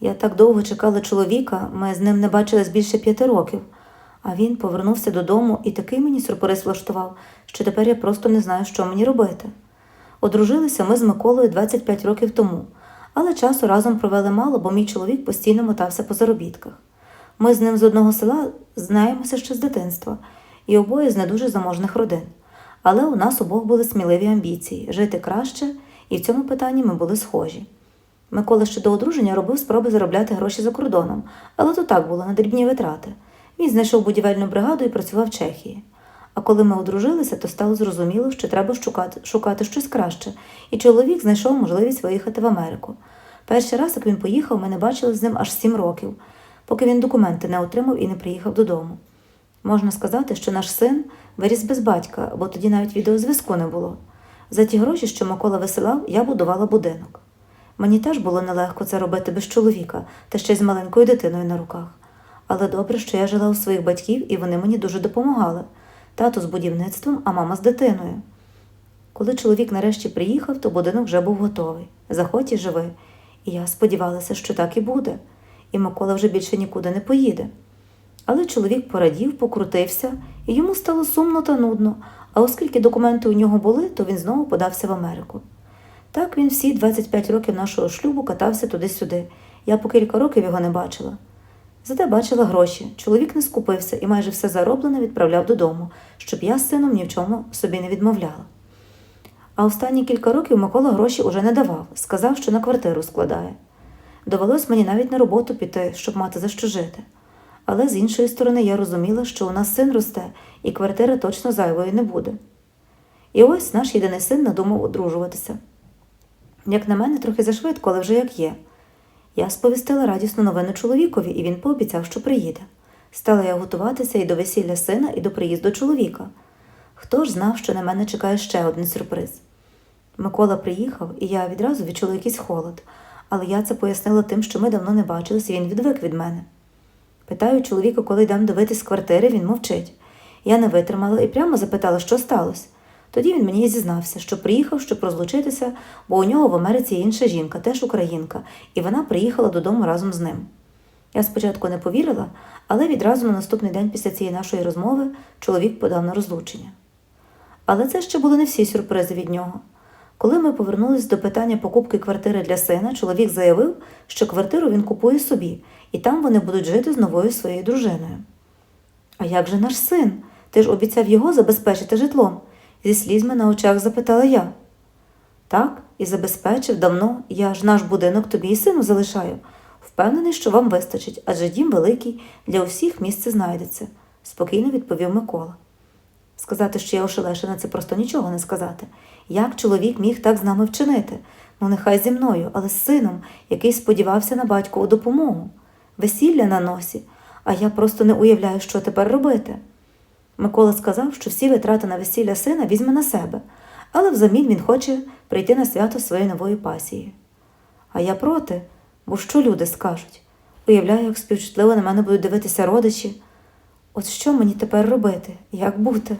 Я так довго чекала чоловіка, ми з ним не бачились більше п'яти років, а він повернувся додому і такий мені сюрприз влаштував, що тепер я просто не знаю, що мені робити. Одружилися ми з Миколою 25 років тому, але часу разом провели мало, бо мій чоловік постійно мотався по заробітках. Ми з ним з одного села знаємося ще з дитинства, і обоє з не дуже заможних родин. Але у нас обох були сміливі амбіції жити краще, і в цьому питанні ми були схожі. Микола ще до одруження робив спроби заробляти гроші за кордоном, але то так було на дрібні витрати. Він знайшов будівельну бригаду і працював в Чехії. А коли ми одружилися, то стало зрозуміло, що треба шукати, шукати щось краще, і чоловік знайшов можливість виїхати в Америку. Перший раз, як він поїхав, ми не бачили з ним аж сім років, поки він документи не отримав і не приїхав додому. Можна сказати, що наш син виріс без батька, бо тоді навіть відеозв'язку не було. За ті гроші, що Микола висилав, я будувала будинок. Мені теж було нелегко це робити без чоловіка та ще й з маленькою дитиною на руках. Але добре, що я жила у своїх батьків, і вони мені дуже допомагали. Тато з будівництвом, а мама з дитиною. Коли чоловік нарешті приїхав, то будинок вже був готовий. Заходь і живи. І я сподівалася, що так і буде, і Микола вже більше нікуди не поїде. Але чоловік порадів, покрутився, і йому стало сумно та нудно, а оскільки документи у нього були, то він знову подався в Америку. Так він всі 25 років нашого шлюбу катався туди-сюди. Я по кілька років його не бачила. Зате бачила гроші. Чоловік не скупився і майже все зароблене відправляв додому, щоб я з сином ні в чому собі не відмовляла. А останні кілька років Микола гроші уже не давав, сказав, що на квартиру складає. Довелось мені навіть на роботу піти, щоб мати за що жити. Але з іншої сторони я розуміла, що у нас син росте, і квартира точно зайвою не буде. І ось наш єдиний син надумав одружуватися. Як на мене, трохи зашвидко, але вже як є. Я сповістила радісну новину чоловікові, і він пообіцяв, що приїде. Стала я готуватися і до весілля сина, і до приїзду чоловіка. Хто ж знав, що на мене чекає ще один сюрприз? Микола приїхав, і я відразу відчула якийсь холод, але я це пояснила тим, що ми давно не бачились, і він відвик від мене. Питаю чоловіка, коли йдемо дивитись квартири, він мовчить. Я не витримала і прямо запитала, що сталося. Тоді він мені зізнався, що приїхав, щоб розлучитися, бо у нього в Америці є інша жінка, теж українка, і вона приїхала додому разом з ним. Я спочатку не повірила, але відразу на наступний день після цієї нашої розмови чоловік подав на розлучення. Але це ще були не всі сюрпризи від нього. Коли ми повернулись до питання покупки квартири для сина, чоловік заявив, що квартиру він купує собі, і там вони будуть жити з новою своєю дружиною. А як же наш син? Ти ж обіцяв його забезпечити житлом? Зі слізьми на очах запитала я. Так, і забезпечив давно, я ж наш будинок тобі і сину залишаю. Впевнений, що вам вистачить, адже дім великий, для усіх місце знайдеться, спокійно відповів Микола. Сказати, що я ошелешена, це просто нічого не сказати. Як чоловік міг так з нами вчинити? Ну, нехай зі мною, але з сином, який сподівався на батькову допомогу. Весілля на носі, а я просто не уявляю, що тепер робити. Микола сказав, що всі витрати на весілля сина візьме на себе, але взамін він хоче прийти на свято своєї нової пасії. А я проти, бо що люди скажуть? Уявляю, як співчутливо на мене будуть дивитися родичі. От що мені тепер робити? Як бути?